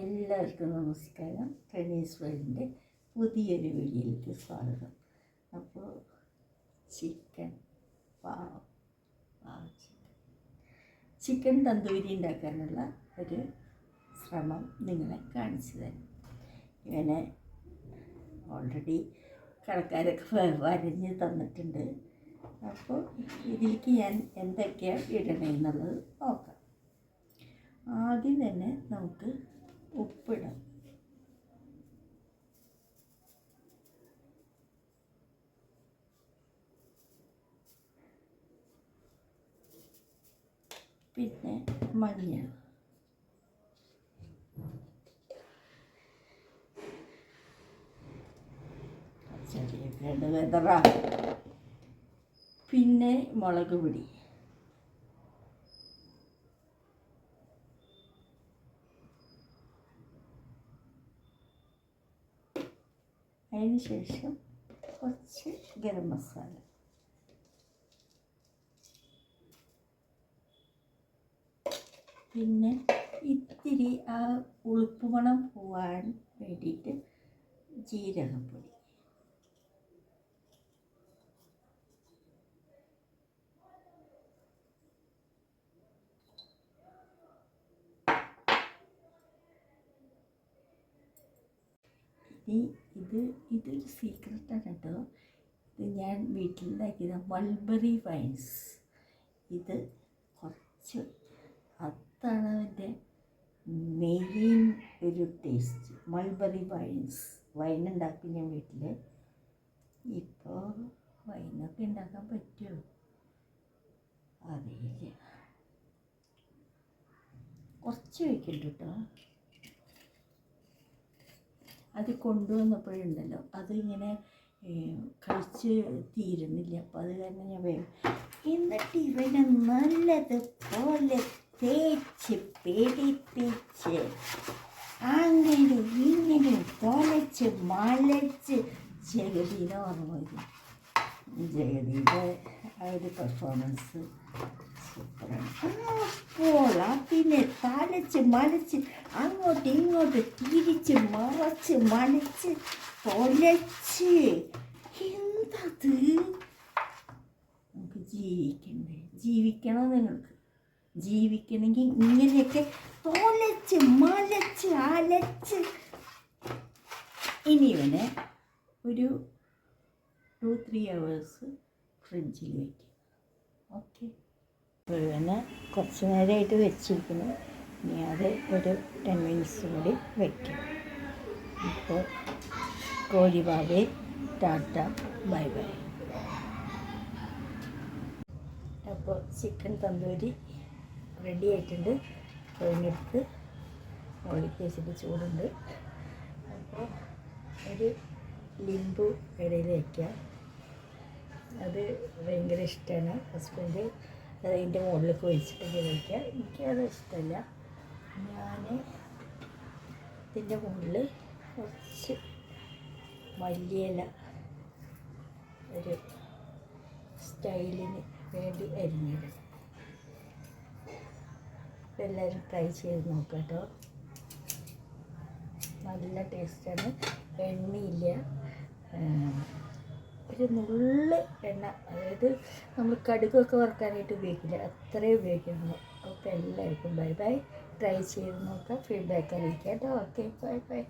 എല്ലാവർക്കും നമസ്കാരം. ടെന്നീസ് വേൾഡിന്റെ പുതിയൊരു വീഡിയോയിലേക്ക് സ്വാഗതം. അപ്പോൾ ചിക്കൻ പാവ ചിക്കൻ തന്തൂരി ഉണ്ടാക്കാനുള്ള ഒരു ശ്രമം നിങ്ങളെ കാണിച്ചു തരാം. ഇങ്ങനെ ഓൾറെഡി കടക്കാരൊക്കെ വരഞ്ഞ് തന്നിട്ടുണ്ട്. അപ്പോൾ ഇതിലേക്ക് ഞാൻ എന്തൊക്കെയാണ് ഇടണമെന്നുള്ളത് നോക്കാം. ആദ്യം തന്നെ നമുക്ക് ഉപ്പിടാം. പിന്നെ മഞ്ഞൾ. ചെറിയ വെതറ പിന്നെ മുളക് പൊടി. അതിന് ശേഷം കുറച്ച് ഗരം മസാല പിന്നെ ഇത്തിരി ആ ഉളുപ്പ് മണം പോവാൻ വേണ്ടിയിട്ട് ജീരകപ്പൊടി ഇനി ഇത് ഇതൊരു സീക്രട്ടാണ് കേട്ടോ. ഇത് ഞാൻ വീട്ടിലുണ്ടാക്കിയത് മൾബറി വൈൻസ് ഇത് കുറച്ച് അതാണ് അതിന്റെ മെയിൻ ഒരു ടേസ്റ്റ് മൾബറി വൈൻസ് വൈൻ ഉണ്ടാക്കി ഞാൻ വീട്ടിൽ ഇപ്പോൾ വൈനൊക്കെ ഉണ്ടാക്കാൻ പറ്റുമോ അറിയില്ല. കുറച്ച് വയ്ക്കണ്ട കേട്ടോ അത് കൊണ്ടുവന്നപ്പോഴുണ്ടല്ലോ. അതിങ്ങനെ കഴിച്ച് തീരുന്നില്ല. അപ്പം അത് കാരണം ഞാൻ വേണം എന്നിട്ട് ഇവനെ നല്ലതുപോലെ തേച്ച് പേടിപ്പിച്ച് അങ്ങനെ ഇങ്ങനെ തൊലച്ച് മലച്ച് ജഗതിനെ ഓർമ്മ വരും. ജഗതിയുടെ ആ ഒരു പെർഫോമൻസ് അപ്പോൾ അതിനെ തലച്ച് മലച്ച് അങ്ങോട്ട് ഇങ്ങോട്ട് തിരിച്ച് മറച്ച് മലച്ച് തൊലച്ച്. എന്തത്? നമുക്ക് ജീവിക്കണ്ടേ? ജീവിക്കണം നിങ്ങൾക്ക്. ജീവിക്കണമെങ്കിൽ ഇങ്ങനെയൊക്കെ തൊലച്ച് മലച്ച് അലച്ച്. ഇനി ഒരു ടു ത്രീ അവേഴ്സ് ഫ്രിഡ്ജിൽ വയ്ക്കും ഓക്കെ? ഇവനെ കുറച്ച് നേരമായിട്ട് വെച്ചിരിക്കുന്നു. ഇനി അത് ഒരു ടെൻ മിനിറ്റ്സ് കൂടി വയ്ക്കും ഇപ്പോൾ കോഴിബാബെ ടാറ്റ ബൈ ബൈ. അപ്പോൾ ചിക്കൻ തന്തൂരി റെഡി ആയിട്ടുണ്ട്. കഴിഞ്ഞെടുത്ത് മുകളിലേക്ക് വെച്ചിട്ട് ചൂടുണ്ട്. അപ്പോൾ ഒരു ലിംബു ഇടയിൽ വയ്ക്കാം അത് ഭയങ്കര ഇഷ്ടമാണ്. ഹസ്ബൻഡ് അതിന്റെ മുകളിലേക്ക് ഒഴിച്ചിട്ടൊക്കെ കഴിക്കുക എനിക്കത് ഇഷ്ടമല്ല. ഞാൻ ഇതിന്റെ മുകളിൽ കുറച്ച് മല്ലിയില ഒരു സ്റ്റൈലിന് വേണ്ടി അരിഞ്ഞിടും. എല്ലാവരും ട്രൈ ചെയ്ത് നോക്കട്ടോ കേട്ടോ. നല്ല ടേസ്റ്റാണ് എണ്ണയില്ല. ഒരു നുള്ള് എണ്ണ അതായത് നമ്മൾ കടുകൊക്കെ വറുക്കാനായിട്ട് ഉപയോഗിക്കില്ല? അത്രയും ഉപയോഗിക്കുന്നു അപ്പോൾ എല്ലാവർക്കും ബൈ ബൈ ട്രൈ ചെയ്ത് നോക്കാം. ഫീഡ്ബാക്ക് അറിയിക്കാം കേട്ടോ. Okay bye bye